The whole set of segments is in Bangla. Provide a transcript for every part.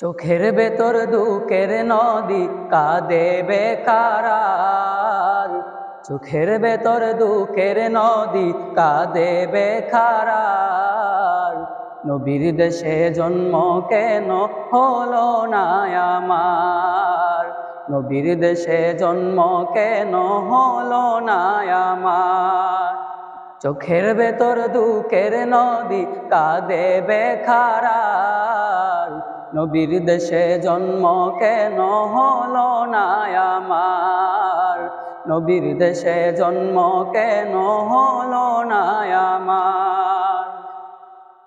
চোখের ভেতর দুঃখের নদী কাঁদে বেকারার। চোখের ভেতর দুঃখের নদী কাঁদে বেকারার। নবীর দেশে জন্ম কেন হলো না আমার? নবীর দেশে জন্ম কেন হলো আমার? চোখের ভেতর দুঃখের নদী কাঁদে বেখারার। নবীর দেশে জন্ম কেন হলো না আমার? নবীর দেশে জন্ম কেন হলো না আমার?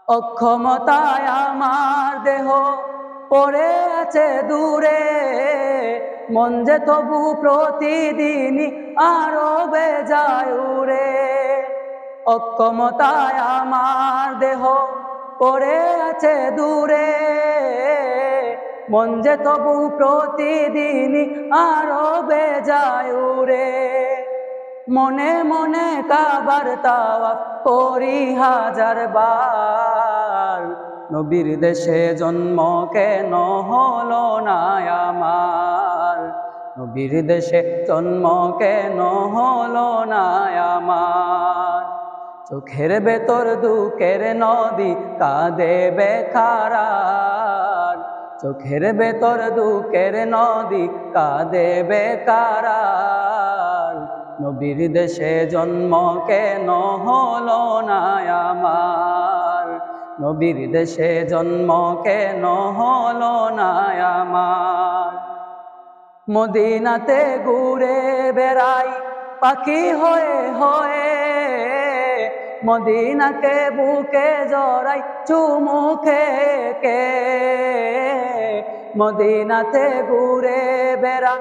অক্ষমতায় আমার দেহ পড়ে আছে দূরে, মন যে তবু প্রতিদিনই আরও বেজায় উড়ে। অক্ষমতায় আমার দেহ পড়ে আছে দূরে। মন যে তবু প্রতিদিনই আরও বেজায় মনে মনে কাবার তাওয়া করি হাজার বার। নবীর দেশে জন্ম কেন হলো না আমার? নবীর দেশে জন্ম কেন হলো না আমার? চোখের ভেতর দুঃখের নদী কাঁদে বেকারার চোখের ভেতর দুঃখের নদী কাঁদে বেকারার নবীর দেশে জন্ম কেন হলো না আমার? নবীর দেশে জন্ম কেন হলো আমার? মদিনাতে ঘুরে বেড়াই পাখি হয়ে হয়ে। মদিনাকে বুকে জড়াই চুমুখে কে? মদিনাতে ঘুরে বেড়া